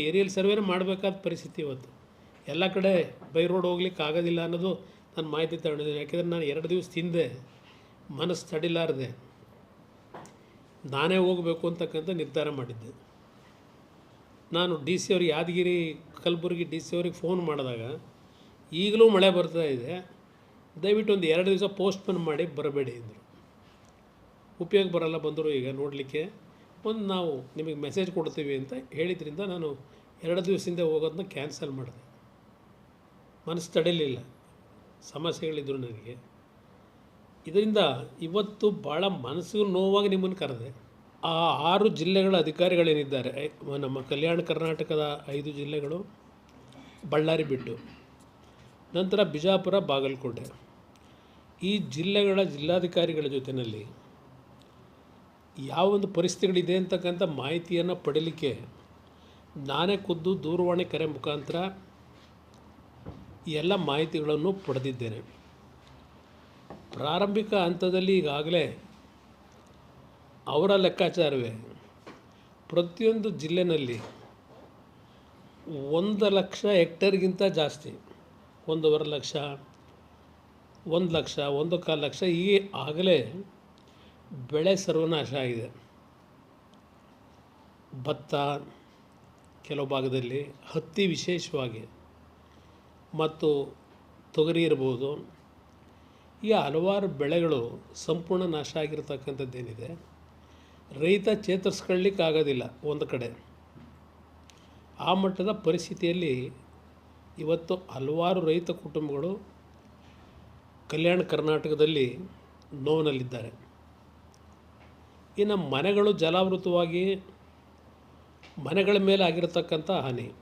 Aerial ಸರ್ವೇ ಮಾಡಬೇಕಾದ ಪರಿಸ್ಥಿತಿ ಇವತ್ತು. ಎಲ್ಲ ಕಡೆ ಬೈ ರೋಡ್ ಹೋಗ್ಲಿಕ್ಕೆ ಆಗೋದಿಲ್ಲ ಅನ್ನೋದು ನಾನು ಮಾಹಿತಿ ತಗೊಂಡಿದ್ದೀನಿ. ಯಾಕೆಂದರೆ ನಾನು ಎರಡು ದಿವಸ ತಿಂದೆ ಮನಸ್ಸು ತಡಿಲಾರದೆ ನಾನೇ ಹೋಗಬೇಕು ಅಂತಕ್ಕಂಥ ನಿರ್ಧಾರ ಮಾಡಿದ್ದೆ. ನಾನು ಡಿ ಸಿ ಅವ್ರಿಗೆ ಯಾದಗಿರಿ, ಕಲಬುರಗಿ ಡಿ ಸಿ ಅವ್ರಿಗೆ ಫೋನ್ ಮಾಡಿದಾಗ ಈಗಲೂ ಮಳೆ ಬರ್ತಾ ಇದೆ. ದಯವಿಟ್ಟು ಒಂದು ಎರಡು ದಿವಸ ಪೋಸ್ಟ್ಪೋನ್ ಮಾಡಿ ಬರಬೇಡಿ ಅಂದರು. ಉಪಯೋಗ ಬರಲ್ಲ ಬಂದರು ಈಗ ನೋಡಲಿಕ್ಕೆ. ಒಂದು ನಾವು ನಿಮಗೆ ಮೆಸೇಜ್ ಕೊಡ್ತೀವಿ ಅಂತ ಹೇಳಿದ್ರಿಂದ ನಾನು ಎರಡು ದಿವಸದಿಂದ ಹೋಗೋದನ್ನ ಕ್ಯಾನ್ಸಲ್ ಮಾಡಿದೆ. ಮನಸ್ಸು ತಡೀಲಿಲ್ಲ. ಸಮಸ್ಯೆಗಳಿದ್ರು ನನಗೆ. ಇದರಿಂದ ಇವತ್ತು ಭಾಳ ಮನಸ್ಸಿಗೆ ನೋವಾಗಿ ನಿಮ್ಮನ್ನು ಕರೆದೆ. ಆ ಆರು ಜಿಲ್ಲೆಗಳ ಅಧಿಕಾರಿಗಳೇನಿದ್ದಾರೆ ನಮ್ಮ ಕಲ್ಯಾಣ ಕರ್ನಾಟಕದ ಐದು ಜಿಲ್ಲೆಗಳು ಬಳ್ಳಾರಿ ಬಿಟ್ಟು. ನಂತರ ಬಿಜಾಪುರ, ಬಾಗಲಕೋಟೆ. ಈ ಜಿಲ್ಲೆಗಳ ಜಿಲ್ಲಾಧಿಕಾರಿಗಳ ಜೊತೆಯಲ್ಲಿ ಯಾವೊಂದು ಪರಿಸ್ಥಿತಿಗಳಿದೆ ಅಂತಕ್ಕಂಥ ಮಾಹಿತಿಯನ್ನು ಪಡೀಲಿಕ್ಕೆ ನಾನೇ ಖುದ್ದು ದೂರವಾಣಿ ಕರೆ ಮುಖಾಂತರ ಎಲ್ಲ ಮಾಹಿತಿಗಳನ್ನು ಪಡೆದಿದ್ದೇನೆ. ಪ್ರಾರಂಭಿಕ ಹಂತದಲ್ಲಿ ಈಗಾಗಲೇ ಅವರ ಲೆಕ್ಕಾಚಾರವೇ ಪ್ರತಿಯೊಂದು ಜಿಲ್ಲೆನಲ್ಲಿ ಒಂದು ಲಕ್ಷ ಹೆಕ್ಟೇರ್ಗಿಂತ ಜಾಸ್ತಿ, ಒಂದೂವರೆ ಲಕ್ಷ, ಒಂದು ಲಕ್ಷ, ಒಂದು ಕಾಲು ಲಕ್ಷ ಈ ಆಗಲೇ ಬೆಳೆ ಸರ್ವನಾಶ ಆಗಿದೆ. ಭತ್ತ ಕೆಲವು ಭಾಗದಲ್ಲಿ ಹತ್ತಿ ವಿಶೇಷವಾಗಿ ಮತ್ತು ತೊಗರಿ ಇರ್ಬೋದು. ಈ ಹಲವಾರು ಬೆಳೆಗಳು ಸಂಪೂರ್ಣ ನಾಶ ಆಗಿರತಕ್ಕಂಥದ್ದೇನಿದೆ. ರೈತ ಚೇತರಿಸ್ಕೊಳ್ಳಿಕ್ಕಾಗೋದಿಲ್ಲ ಒಂದು ಕಡೆ. ಆ ಮಟ್ಟದ ಪರಿಸ್ಥಿತಿಯಲ್ಲಿ ಇವತ್ತು ಹಲವಾರು ರೈತ ಕುಟುಂಬಗಳು ಕಲ್ಯಾಣ ಕರ್ನಾಟಕದಲ್ಲಿ ನೋವಿನಲ್ಲಿದ್ದಾರೆ. ಇನ್ನು ಮನೆಗಳು ಜಲಾವೃತವಾಗಿ ಮನೆಗಳ ಮೇಲೆ ಆಗಿರತಕ್ಕಂಥ ಹಾನಿ.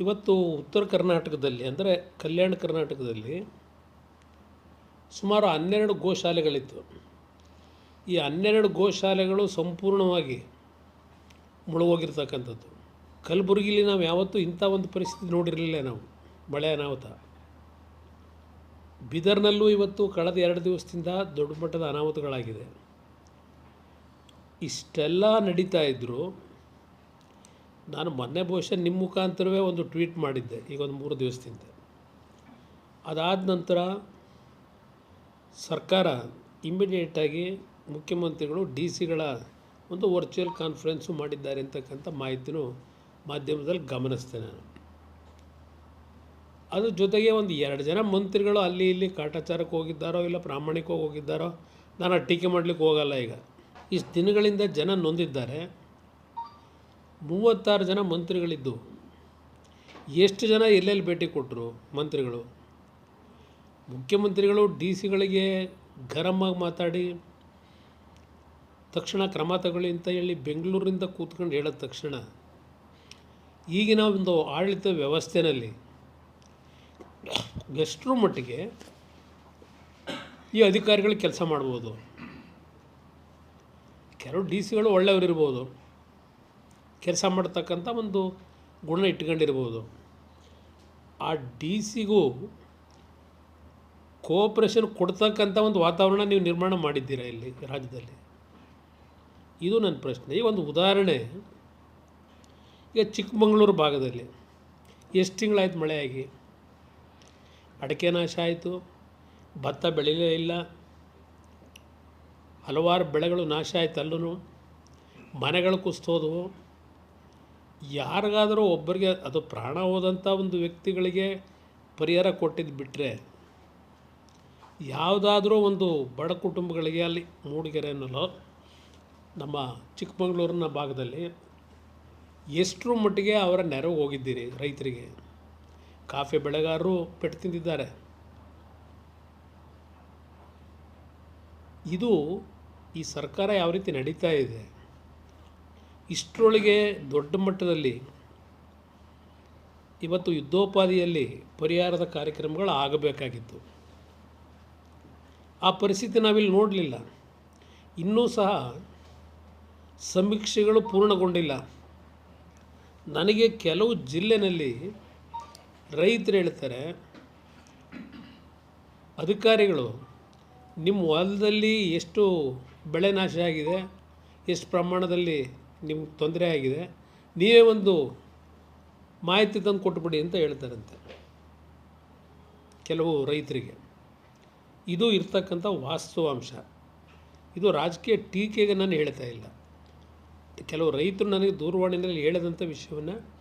ಇವತ್ತು ಉತ್ತರ ಕರ್ನಾಟಕದಲ್ಲಿ ಅಂದರೆ ಕಲ್ಯಾಣ ಕರ್ನಾಟಕದಲ್ಲಿ ಸುಮಾರು ಹನ್ನೆರಡು ಗೋಶಾಲೆಗಳಿತ್ತು. ಈ ಹನ್ನೆರಡು ಗೋಶಾಲೆಗಳು ಸಂಪೂರ್ಣವಾಗಿ ಮುಳುಗೋಗಿರ್ತಕ್ಕಂಥದ್ದು. ಕಲಬುರಗಿಲಿ ನಾವು ಯಾವತ್ತೂ ಇಂಥ ಒಂದು ಪರಿಸ್ಥಿತಿ ನೋಡಿರಲಿಲ್ಲ ನಾವು, ಮಳೆ ಅನಾಹುತ. ಬೀದರ್ನಲ್ಲೂ ಇವತ್ತು ಕಳೆದ ಎರಡು ದಿವಸದಿಂದ ದೊಡ್ಡ ಮಟ್ಟದ ಅನಾಹುತಗಳಾಗಿದೆ. ಇಷ್ಟೆಲ್ಲ ನಡೀತಾ ಇದ್ದರೂ ನಾನು ಮೊನ್ನೆ ಬಹುಶಃ ನಿಮ್ಮ ಮುಖಾಂತರವೇ ಒಂದು ಟ್ವೀಟ್ ಮಾಡಿದ್ದೆ, ಈಗ ಒಂದು ಮೂರು ದಿವಸದಿಂದ. ಅದಾದ ನಂತರ ಸರ್ಕಾರ ಇಮ್ಮಿಡಿಯೇಟಾಗಿ ಮುಖ್ಯಮಂತ್ರಿಗಳು, ಡಿ ಸಿಗಳ ಒಂದು ವರ್ಚುವಲ್ ಕಾನ್ಫರೆನ್ಸು ಮಾಡಿದ್ದಾರೆ ಅಂತಕ್ಕಂಥ ಮಾಹಿತಿನೂ ಮಾಧ್ಯಮದಲ್ಲಿ ಗಮನಿಸ್ತೇನೆ ನಾನು. ಅದ್ರ ಜೊತೆಗೆ ಒಂದು ಎರಡು ಜನ ಮಂತ್ರಿಗಳು ಅಲ್ಲಿ ಇಲ್ಲಿ ಕಾಟಾಚಾರಕ್ಕೆ ಹೋಗಿದ್ದಾರೋ ಇಲ್ಲ ಪ್ರಾಮಾಣಿಕವಾಗಿ ಹೋಗಿದ್ದಾರೋ, ನಾನು ಟೀಕೆ ಮಾಡಲಿಕ್ಕೆ ಹೋಗಲ್ಲ ಈಗ. ಇಷ್ಟು ದಿನಗಳಿಂದ ಜನ ನೊಂದಿದ್ದಾರೆ. ಮೂವತ್ತಾರು ಜನ ಮಂತ್ರಿಗಳಿದ್ದು. ಎಷ್ಟು ಜನ ಎಲ್ಲೆಲ್ಲಿ ಭೇಟಿ ಕೊಟ್ಟರು ಮಂತ್ರಿಗಳು? ಮುಖ್ಯಮಂತ್ರಿಗಳು ಡಿ ಸಿಗಳಿಗೆ ಗರಮಾಗಿ ಮಾತಾಡಿ, ತಕ್ಷಣ ಕ್ರಮ ತಗೊಳ್ಳಿ ಅಂತ ಹೇಳಿ ಬೆಂಗಳೂರಿಂದ ಕೂತ್ಕೊಂಡು ಹೇಳಿದ ತಕ್ಷಣ, ಈಗಿನ ಒಂದು ಆಡಳಿತ ವ್ಯವಸ್ಥೆಯಲ್ಲಿ ಎಷ್ಟರ ಮಟ್ಟಿಗೆ ಈ ಅಧಿಕಾರಿಗಳು ಕೆಲಸ ಮಾಡ್ಬೋದು? ಕೆಲವು ಡಿ ಸಿಗಳು ಒಳ್ಳೆಯವರಿರ್ಬೋದು. ಕೆಲಸ ಮಾಡ್ತಕ್ಕಂಥ ಒಂದು ಗುಣ ಇಟ್ಕೊಂಡಿರ್ಬೋದು. ಆ ಡಿ ಸಿಗೂ ಕೋಆಪ್ರೇಷನ್ ಕೊಡ್ತಕ್ಕಂಥ ಒಂದು ವಾತಾವರಣ ನೀವು ನಿರ್ಮಾಣ ಮಾಡಿದ್ದೀರಾ ಇಲ್ಲಿ ರಾಜ್ಯದಲ್ಲಿ? ಇದು ನನ್ನ ಪ್ರಶ್ನೆ. ಈ ಒಂದು ಉದಾಹರಣೆ. ಈಗ ಚಿಕ್ಕಮಗಳೂರು ಭಾಗದಲ್ಲಿ. ಎಷ್ಟು ತಿಂಗಳಾಯ್ತು ಮಳೆಯಾಗಿ? ಅಡಿಕೆ ನಾಶ ಆಯಿತು, ಭತ್ತ ಬೆಳೀಲೇ ಇಲ್ಲ, ಹಲವಾರು ಬೆಳೆಗಳು ನಾಶ ಆಯಿತು ಅಲ್ಲೂ ಮನೆಗಳು ಕುಸ್ತೋದವು. ಯಾರಿಗಾದರೂ ಒಬ್ಬರಿಗೆ ಅದು ಪ್ರಾಣ ಹೋದಂಥ ಒಂದು ವ್ಯಕ್ತಿಗಳಿಗೆ ಪರಿಹಾರ ಕೊಟ್ಟಿದ್ದು ಬಿಟ್ಟರೆ ಯಾವುದಾದ್ರೂ ಒಂದು ಬಡ ಕುಟುಂಬಗಳಿಗೆ ಅಲ್ಲಿ ಮೂಡಿಗೆರೆ ಅನ್ನೋಲ್ಲೋ ನಮ್ಮ ಚಿಕ್ಕಮಗಳೂರಿನ ಭಾಗದಲ್ಲಿ ಎಷ್ಟರ ಮಟ್ಟಿಗೆ ಅವರ ನೆರವು ಹೋಗಿದ್ದೀರಿ ರೈತರಿಗೆ? ಕಾಫಿ ಬೆಳೆಗಾರರು ಪೆಟ್ಟು ತಿಂದಿದ್ದಾರೆ. ಇದು ಈ ಸರ್ಕಾರ ಯಾವ ರೀತಿ ನಡೀತಾ ಇದೆ? ಇಷ್ಟರೊಳಗೆ ದೊಡ್ಡ ಮಟ್ಟದಲ್ಲಿ ಇವತ್ತು ಯುದ್ಧೋಪಾದಿಯಲ್ಲಿ ಪರಿಹಾರದ ಕಾರ್ಯಕ್ರಮಗಳು ಆಗಬೇಕಾಗಿತ್ತು. ಆ ಪರಿಸ್ಥಿತಿ ನಾವಿಲ್ಲಿ ನೋಡಲಿಲ್ಲ. ಇನ್ನೂ ಸಹ ಸಮೀಕ್ಷೆಗಳು ಪೂರ್ಣಗೊಂಡಿಲ್ಲ. ನನಗೆ ಕೆಲವು ಜಿಲ್ಲೆನಲ್ಲಿ ರೈತರು ಹೇಳ್ತಾರೆ, ಅಧಿಕಾರಿಗಳು ನಿಮ್ಮ ಹೊಲದಲ್ಲಿ ಎಷ್ಟು ಬೆಳೆ ನಾಶ ಆಗಿದೆ, ಎಷ್ಟು ಪ್ರಮಾಣದಲ್ಲಿ ನಿಮ್ಗೆ ತೊಂದರೆ ಆಗಿದೆ, ನೀವೇ ಒಂದು ಮಾಹಿತಿ ತಂದು ಕೊಟ್ಬಿಡಿ ಅಂತ ಹೇಳ್ತಾರಂತೆ ಕೆಲವು ರೈತರಿಗೆ. ಇದು ಇರ್ತಕ್ಕಂಥ ವಾಸ್ತವಾಂಶ. ಇದು ರಾಜಕೀಯ ಟೀಕೆಗೆ ನಾನು ಹೇಳ್ತಾ ಇಲ್ಲ. ಕೆಲವು ರೈತರು ನನಗೆ ದೂರವಾಣಿಯಲ್ಲಿ ಹೇಳಿದಂಥ ವಿಷಯವನ್ನು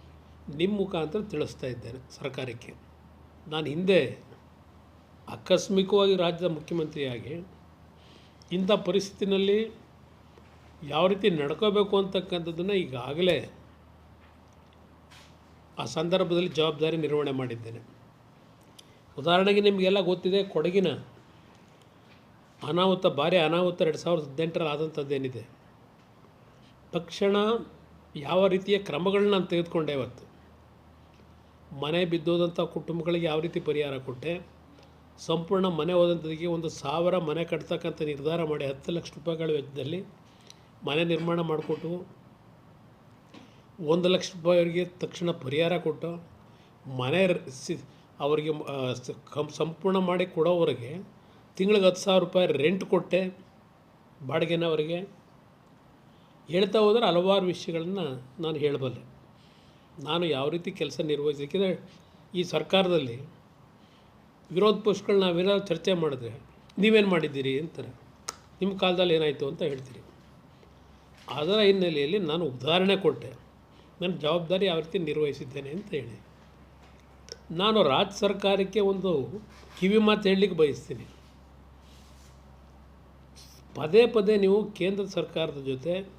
ನಿಮ್ಮ ಮುಖಾಂತರ ತಿಳಿಸ್ತಾ ಇದ್ದೇನೆ ಸರ್ಕಾರಕ್ಕೆ. ನಾನು ಹಿಂದೆ ಆಕಸ್ಮಿಕವಾಗಿ ರಾಜ್ಯದ ಮುಖ್ಯಮಂತ್ರಿಯಾಗಿ ಇಂಥ ಪರಿಸ್ಥಿತಿನಲ್ಲಿ ಯಾವ ರೀತಿ ನಡ್ಕೋಬೇಕು ಅಂತಕ್ಕಂಥದ್ದನ್ನು ಈಗಾಗಲೇ ಆ ಸಂದರ್ಭದಲ್ಲಿ ಜವಾಬ್ದಾರಿ ನಿರ್ವಹಣೆ ಮಾಡಿದ್ದೇನೆ. ಉದಾಹರಣೆಗೆ ನಿಮಗೆಲ್ಲ ಗೊತ್ತಿದೆ, ಕೊಡಗಿನ ಅನಾಹುತ, ಭಾರಿ ಅನಾಹುತ ಎರಡು ಸಾವಿರದ ಹದಿನೆಂಟರಲ್ಲಿ ಆದಂಥದ್ದೇನಿದೆ ತಕ್ಷಣ ಯಾವ ರೀತಿಯ ಕ್ರಮಗಳನ್ನ ನಾನು ತೆಗೆದುಕೊಂಡೆ ಇವತ್ತು? ಮನೆ ಬಿದ್ದೋದಂಥ ಕುಟುಂಬಗಳಿಗೆ ಯಾವ ರೀತಿ ಪರಿಹಾರ ಕೊಟ್ಟೆ? ಸಂಪೂರ್ಣ ಮನೆ ಹೋದಂಥದಕ್ಕೆ ಒಂದು ಸಾವಿರ ಮನೆ ಕಟ್ತಕ್ಕಂಥ ನಿರ್ಧಾರ ಮಾಡಿ ಹತ್ತು ಲಕ್ಷ ರೂಪಾಯಿಗಳ ವೆಚ್ಚದಲ್ಲಿ ಮನೆ ನಿರ್ಮಾಣ ಮಾಡಿಕೊಟ್ಟು, ಒಂದು ಲಕ್ಷ ರೂಪಾಯಿವರೆಗೆ ತಕ್ಷಣ ಪರಿಹಾರ ಕೊಟ್ಟು, ಮನೆ ಸಿ, ಅವರಿಗೆ ಸಂಪೂರ್ಣ ಮಾಡಿ ಕೊಡೋವರೆಗೆ ತಿಂಗಳಿಗೆ ಹತ್ತು ಸಾವಿರ ರೂಪಾಯಿ ರೆಂಟ್ ಕೊಟ್ಟೆ ಬಾಡಿಗೆನ ಅವರಿಗೆ ಹೇಳ್ತಾ ಹೋದರೆ ಹಲವಾರು ವಿಷಯಗಳನ್ನ ನಾನು ಹೇಳಬಲ್ಲೆ. ನಾನು ಯಾವ ರೀತಿ ಕೆಲಸ ನಿರ್ವಹಿಸಿದ್ರೆ ಈ ಸರ್ಕಾರದಲ್ಲಿ ವಿರೋಧ ಪಕ್ಷಗಳು ನಾವೇನಾದ್ರು ಚರ್ಚೆ ಮಾಡಿದ್ರೆ ನೀವೇನು ಮಾಡಿದ್ದೀರಿ ಅಂತಾರೆ. ನಿಮ್ಮ ಕಾಲದಲ್ಲಿ ಏನಾಯಿತು ಅಂತ ಹೇಳ್ತೀರಿ. ಅದರ ಹಿನ್ನೆಲೆಯಲ್ಲಿ ನಾನು ಉದಾಹರಣೆ ಕೊಟ್ಟೆ. ನನ್ನ ಜವಾಬ್ದಾರಿ ಯಾವ ರೀತಿ ನಿರ್ವಹಿಸಿದ್ದೇನೆ ಅಂತ ಹೇಳಿ. ನಾನು ರಾಜ್ಯ ಸರ್ಕಾರಕ್ಕೆ ಒಂದು ಕಿವಿ ಮಾತು ಹೇಳಲಿಕ್ಕೆ ಬಯಸ್ತೀನಿ. ಪದೇ ಪದೇ ನೀವು ಕೇಂದ್ರ ಸರ್ಕಾರದ ಜೊತೆ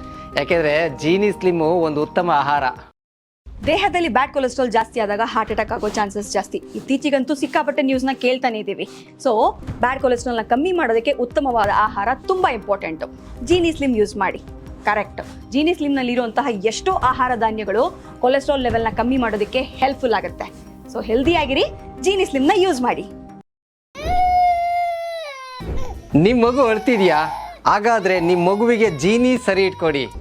ಯಾಕೆಂದ್ರೆ ಜೀನಿ ಸ್ಲಿಮ್ ಒಂದು ಉತ್ತಮ ಆಹಾರ. ದೇಹದಲ್ಲಿ ಬ್ಯಾಡ್ ಕೊಲೆಸ್ಟ್ರಾಲ್ ಜಾಸ್ತಿ ಆದಾಗ ಹಾರ್ಟ್ ಅಟ್ಯಾಕ್ ಆಗೋ ಚಾನ್ಸಸ್ ಜಾಸ್ತಿ. ಇತ್ತೀಚೆಗಂತೂ ಸಿಕ್ಕಾಪಟ್ಟೆ ನ ಕೇಳ್ತಾನೆ ಇದ್ದೀವಿ ಸೊ ಬ್ಯಾಡ್ ಕೊಲೆಸ್ಟ್ರಾಲ್ನ ಕಮ್ಮಿ ಮಾಡೋದಕ್ಕೆ ಉತ್ತಮವಾದ ಆಹಾರ ತುಂಬ ಇಂಪಾರ್ಟೆಂಟು ಜೀನಿ ಸ್ಲಿಮ್ ಯೂಸ್ ಮಾಡಿ. ಕರೆಕ್ಟ್ ಜೀನಿ ಸ್ಲಿಮ್ನಲ್ಲಿರುವಂತಹ ಎಷ್ಟೋ ಆಹಾರ ಧಾನ್ಯಗಳು ಕೊಲೆಸ್ಟ್ರಾಲ್ ಲೆವೆಲ್ನ ಕಮ್ಮಿ ಮಾಡೋದಕ್ಕೆ ಹೆಲ್ಪ್ಫುಲ್ ಆಗುತ್ತೆ. ಸೊ ಹೆಲ್ದಿಯಾಗಿರಿ ಜೀನಿ ಸ್ಲಿಮ್ನ ಯೂಸ್ ಮಾಡಿ. ನಿಮ್ ಮಗು ಅಳ್ತಿದ್ಯಾ? ಹಾಗಾದ್ರೆ ನಿಮ್ ಮಗುವಿಗೆ ಜೀನಿ ಸರಿ ಇಟ್ಕೊಡಿ.